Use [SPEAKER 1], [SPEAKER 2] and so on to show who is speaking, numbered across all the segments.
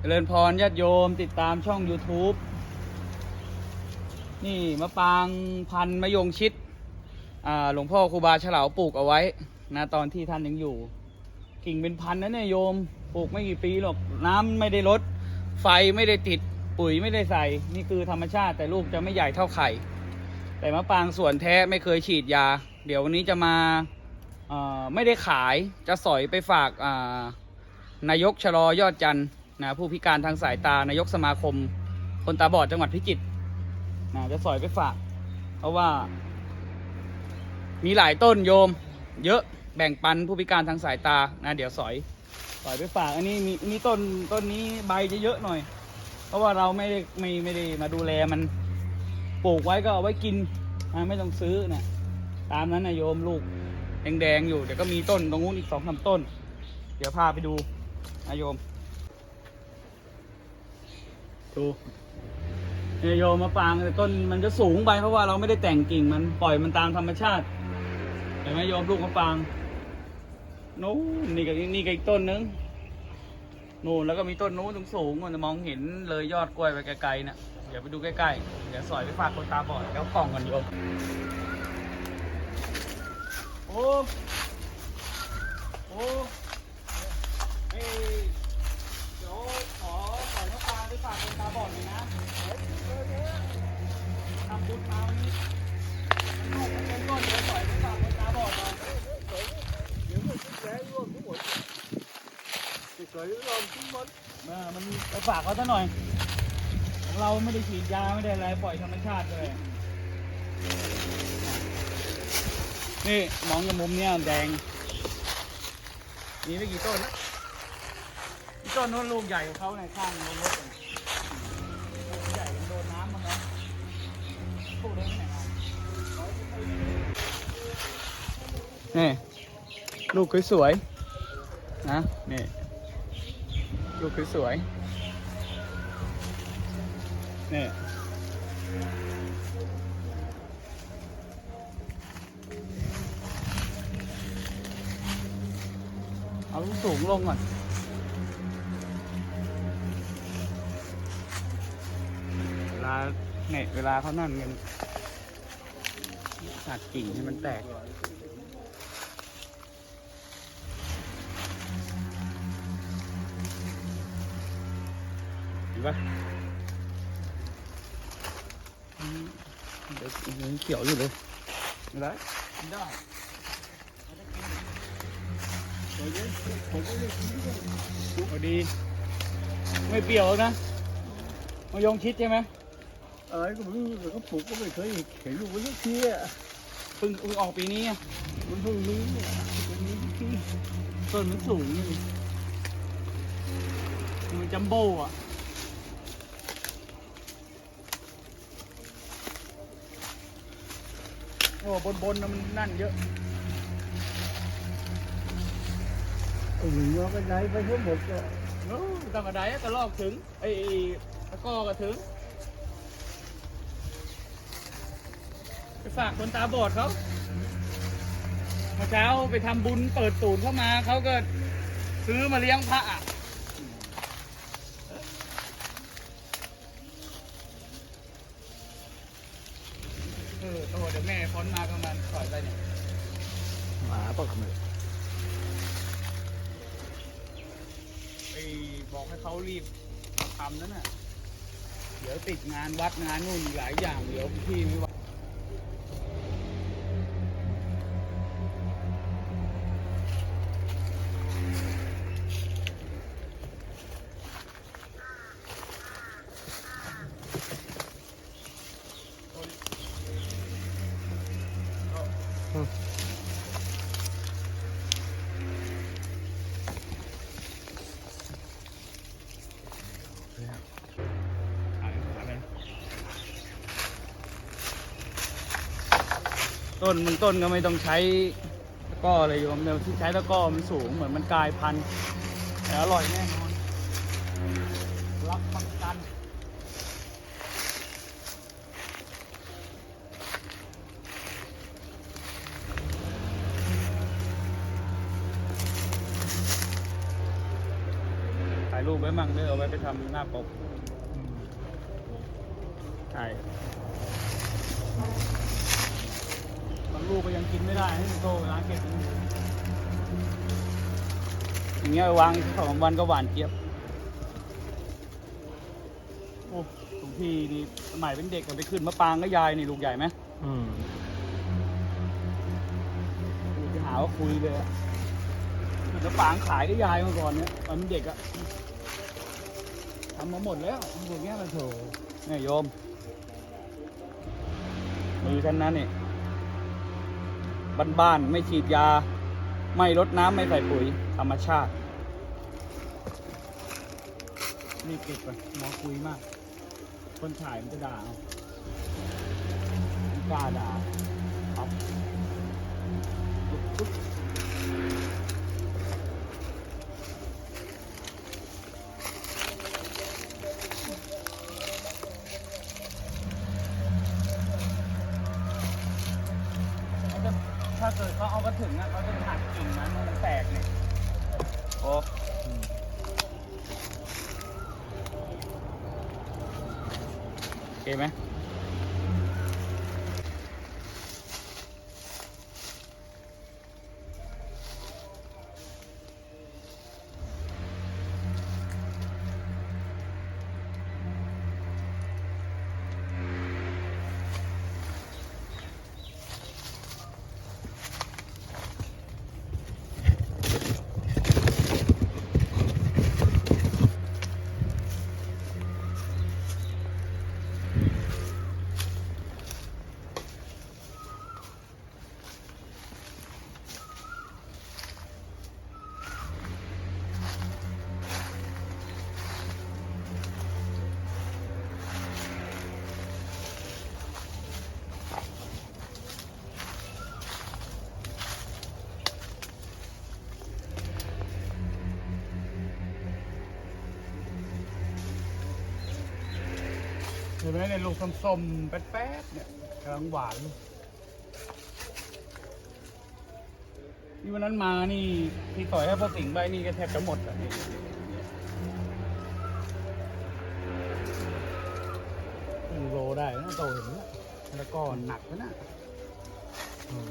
[SPEAKER 1] เจริญพรญาติโยมติดตามช่อง YouTube นี่มะปรางพันมะยงชิดหลวงพ่อครูบาฉลาวปลูกเอาไว้นะตอนที่ท่านยังอยู่ กิ่งเป็นพันนะเนี่ยโยมปลูกไม่กี่ปีหรอกน้ำไม่ได้ลด ไฟไม่ได้ติดปุ๋ยไม่ได้ใส่ นี่คือธรรมชาติแต่ลูกจะไม่ใหญ่เท่าไข่ แต่มะปรางสวนแท้ไม่เคยฉีดยา เดี๋ยววันนี้จะมาไม่ได้ขายจะสอยไปฝากนายกชะลอยอดจันทร์ นะผู้พิการทางสายตานายกสมาคม คนตาบอดจังหวัดพิจิตรนะจะสอยไปฝาก เพราะว่า มีหลายต้นโยม เยอะแบ่งปันผู้พิการทางสายตานะเดี๋ยวสอยสอยไปฝากอันนี้มีมีต้นต้นนี้ใบจะเยอะหน่อย เพราะว่าเราไม่ได้ไม่ไม่ได้มาดูแลมันปลูกไว้ก็เอาไว้กินนะไม่ต้องซื้อนะตามนั้นนะโยมลูกแดงๆอยู่เดี๋ยวก็มีต้นตรงนู้นอีกสองสามต้น เดี๋ยวพาไปดูนะโยม ดูเนี่ยโยมมาปรางแต่ต้นมันจะสูงไปเพราะว่าเราไม่ได้แต่งกิ่งมันปล่อยมันตามธรรมชาติเห็นไหมโยมลูกมะปรางนู้นนี่กับนี่กับอีกต้นนึงนู่นแล้วก็มีต้นนู้นสูงๆมันจะมองเห็นเลยยอดกล้วยไปไกลๆน่ะเดี๋ยวไปดูใกล้ๆ เดี๋ยวสอยไปฝากคนตาบอดแล้วกล่องกันโยมโอ้โอ้เอ้ยเดี๋ยวขอสอยมะปรางไปฝากคนตาบอดหน่อยนะทำบุญมาวันนี้ลูกมันเป็นต้อนเดี๋ยวสอยไปฝากคนตาบอดหน่อยเออมันไปฝากเขาซะหน่อย เราไม่ได้ฉีดยาไม่ได้อะไรปล่อยธรรมชาติเลยนี่มองจากมุมเนี้ยแดงมีไม่กี่ต้นนะต้นนู้นลูกใหญ่ของเขาในข้างรถรถเลยลูกใหญ่มันโดนน้ำมันนะพูดได้ไหม นี่ลูกสวยๆนะนี่ลูกสวยๆนี่เอาลูกสูงลงก่อนเวลาเนี่ยเวลาเขานั่นกันตัดกิ่งให้มันแตก ห็นปะอืมเดี๋ยวยังเขียวอยู่เลยไม่ได้ได้พอดี ไม่เปรี้ยวนะมายงชิดใช่ไหม
[SPEAKER 2] อะไรก็ไม่รู้แต่เขาปลูกก็ไม่เคยเห็นลูกมันสักทีอะ
[SPEAKER 1] เพิ่งเพิ่งออกปีนี้อะ
[SPEAKER 2] มันเพิ่งมีเนี่ยมันมีที่
[SPEAKER 1] ต้นมันสูงนี่มันจัมโบ้อะ โอ้บนบนๆนะมันนั่นเยอะ
[SPEAKER 2] เออว่ากันไหนไปทั้งหมดก็
[SPEAKER 1] โอ้ยต้งกระไดกระลอกถึงไอ้ตะกอก็ถึงไปฝากคนตาบอดเขาเมื่อเช้าไปทำบุญเปิดตูนเข้ามาเขาก็ซื้อมาเลี้ยงพระอะ เออโตเดี๋ยวแม่พ้นมาประมาณสอยไปเนี่ย
[SPEAKER 2] หมาปะขมือ
[SPEAKER 1] ไปบอกให้เขารีบทำนั่นน่ะ เดี๋ยวติดงานวัดงานนู่นอีกหลายอย่างเดี๋ยวพี่ไม่ไหว ต้นมึงต้นก็ไม่ต้องใช้ตะก้อเลยโยมเดี๋ยวที่ใช้ตะก้อมันสูงเหมือนมันกลายพันธุ์แต่อร่อยแน่นอนรับประกันถ่ายรูปไว้ว้มั่งเด้อเอาไว้ไปทำหน้าปก
[SPEAKER 2] ใช่า
[SPEAKER 1] งลูกก็ยังกินไม่ได้ให้โตร้านเก็บอย่างเงี้ยวางสองวันก็หวานเจี๊ยบโอ้หลวงพี่นี่สมัยเป็นเด็กก็ไปขึ้นมะปรางก็ยายนี่ลูกใหญ่ไหม
[SPEAKER 2] อืม
[SPEAKER 1] จะหาว่าคุยเลยอะขึ้นมะปรางขายก็ยายมาก่อนเนี่ยตอนเป็นเด็กอะทำมาหมดแล้วพวกเนี้ยมันโถเนี่ยโยมมือฉันนั้นนี่ บ้านๆไม่ฉีดยา ไม่รดน้ำไม่ใส่ปุ๋ยธรรมชาติรีบปิดไปหมอคุยมาก คนถ่ายมันจะด่าเอากล้าด่าปับปุ๊บ เคไหม ห็นไหมในยลูกส้มๆแป๊ดๆเนี่ยกำลังหวานนี่วันนั้นมานี่ที่ต่อยให้พ่อสิงห์ไปนี่ก็แทบจะหมดอะนี่ครึ่งโลได้นะโตเห็นนะแล้วก็หนักนะ
[SPEAKER 2] อืม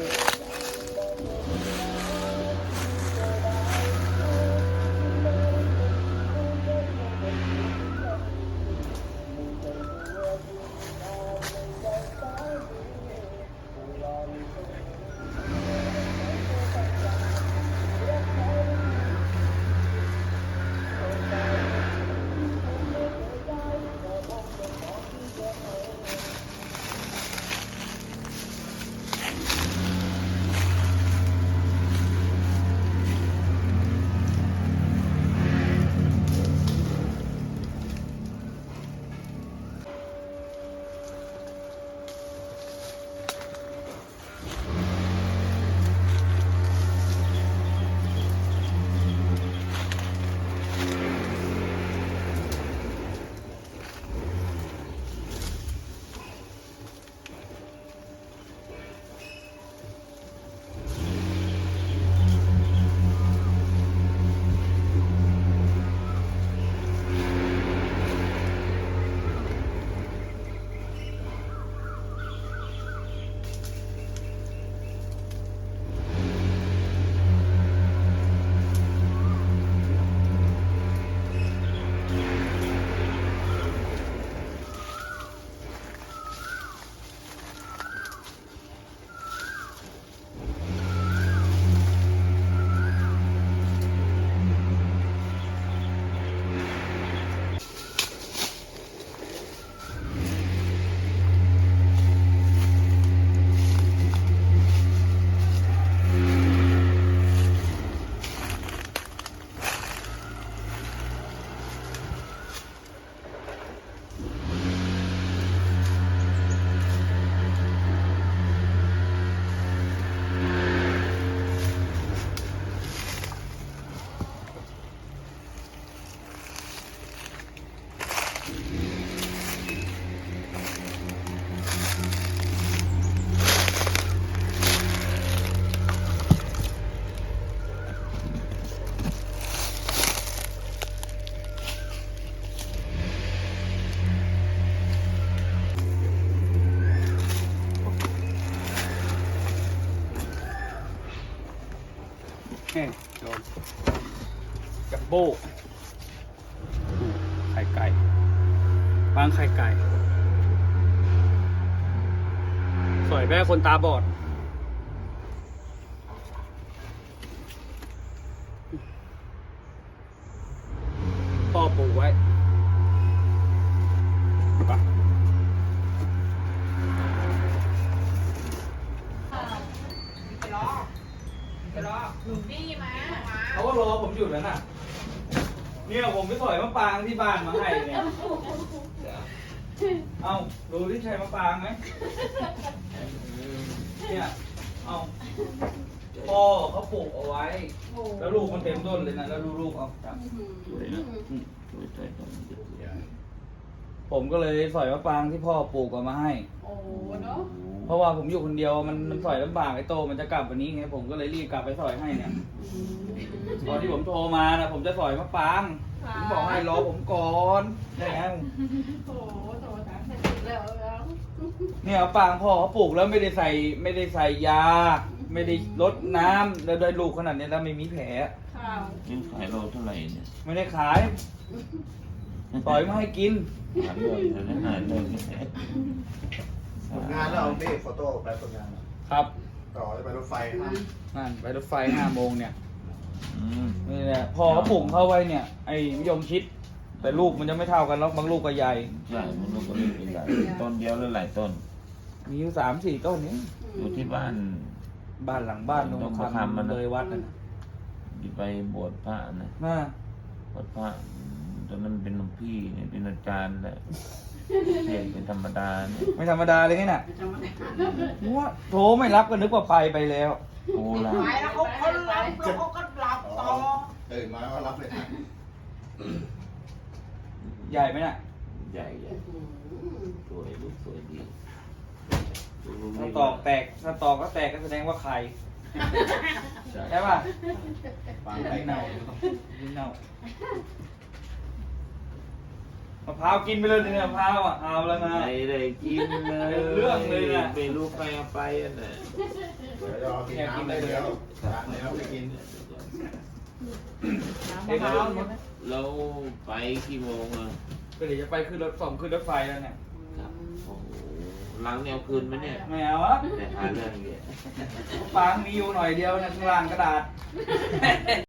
[SPEAKER 1] จั บางไข่ไก่ สวยแม่คนตาบอด พ่อปลูกไว้ไป
[SPEAKER 3] นี่มา
[SPEAKER 1] เขาก็รอผมอยู่แล้วน่ะ เนี่ยผมไปสอยมะปรางที่บ้านมาให้เนี่ย เอาดูที่ใช่มะปรางไหมเนี่ย เอาพ่อเขาปลูกเอาไว้ แล้วลูกมันเต็มต้นเลยนะ แล้วดูลูกเอาจับ
[SPEAKER 4] สวยนะ
[SPEAKER 1] อืม
[SPEAKER 4] สวยใจตรงนี้สวย
[SPEAKER 1] ผมก็เลยสอยมะปรางที่พ่อปลูกเอามาให้
[SPEAKER 3] โอ้เนาะ
[SPEAKER 1] เพราะว่าผมอยู่คนเดียวมันมันสอยลำบากไอ้โตมันจะกลับวันนี้ไงผมก็เลยรีบกลับไปสอยให้เนี่ยตอนที่ผมโทรมานะผมจะสอยมะปรางผมบอกให้รอผมก่อนได้ไง
[SPEAKER 3] โอ้โหโตสามสิบแล้วแล้ว
[SPEAKER 1] เนี่ยมะปรางพ่อเขาปลูกแล้วไม่ได้ใส่ไม่ได้ใส่ยา ไม่ได้ลดน้ำแล้วได้ลูกขนาดนี้แล้วไม่มีแผล
[SPEAKER 3] ข้าว
[SPEAKER 4] นี่ขายเราเท่าไหร่เนี่ย
[SPEAKER 1] ไม่ได้ขาย ปล่อยมาให้กิน
[SPEAKER 4] หาเลยแต่ไม่หายเลย
[SPEAKER 5] ผลงานแล้วเอาพี่โฟโต้ไปผลงาน
[SPEAKER 1] ครับ
[SPEAKER 5] ต่อจะไปรถไฟครับ
[SPEAKER 1] นั่นไปรถไฟห้าโมงเนี่ย
[SPEAKER 4] อืม
[SPEAKER 1] นี่แหละพอเขาปลูกเข้าไว้เนี่ยไอ้มะยมชิด แต่ลูกมันจะไม่เท่ากันหรอกบางลูกก็ใหญ่
[SPEAKER 4] ใช่มันก็เลยเป็นหลายต้นเดียวหรือหลายต้น
[SPEAKER 1] มีอยู่สามสี่ต้นนี้
[SPEAKER 4] อยู่ที่บ้าน
[SPEAKER 1] บ้านหลังบ้านตรง
[SPEAKER 4] ต้อง
[SPEAKER 1] ค
[SPEAKER 4] มาทำมันำน
[SPEAKER 1] เลยวัดนะ
[SPEAKER 4] อยู่ไปบวชพระนะ
[SPEAKER 1] น่า
[SPEAKER 4] บวชพระ ตอนนั้นเป็นหลวงพี่เนี่ยเป็นอาจารย์แหละเรียนเป็นธรรมดาเนี่ย
[SPEAKER 1] ไม่ธรรมดาเลยไงน่ะว่าโทรไม่รับก็นึกว่าไปไปแล้ว
[SPEAKER 4] โอ้ลา
[SPEAKER 3] ไปแล้วเขาเขาหลับแล้วเขาก็หลับต่อ
[SPEAKER 5] ตื่นมาก็รับเลยนะ
[SPEAKER 1] ใหญ่ไหมน่ะ
[SPEAKER 4] ใหญ่ใหญ่สวยลูกสวยดีดูรูป
[SPEAKER 1] ถ้า
[SPEAKER 4] นี้
[SPEAKER 1] ตอกแตกถ้าตอกก็แตกก็แสดงว่าไข่ใช่ป่ะ
[SPEAKER 5] ฟังไป
[SPEAKER 1] ไม่
[SPEAKER 5] เน่า
[SPEAKER 1] เน่าไม่เน่ามะพร้าวกินไปเลยเนี่ยมะพร้าวอะเอาแล้วนะ
[SPEAKER 4] ไหนได้กินเลย
[SPEAKER 1] เป็นเรื่องเลยน่ะ
[SPEAKER 4] ไม่รู้ใครเอาไปอะน่ะ
[SPEAKER 5] เดี๋ยวเรากินน้ำได้แล้วล้างแล้วไปกิน
[SPEAKER 1] เห็นแล้ว
[SPEAKER 4] เราไปกี่โมงอะ
[SPEAKER 1] ก็เดี๋ยวจะไปขึ้นรถส่งขึ้นรถไฟแล้วเนี่ย
[SPEAKER 4] ครับโอ้โหหลังแนวคืนไหมเนี่ย
[SPEAKER 1] ไม่เอาอะ
[SPEAKER 4] แต่หาเรื่องเงี้ย
[SPEAKER 1] ฟางมีอยู่หน่อยเดียวเนี่ยข้างล่างกระดาษ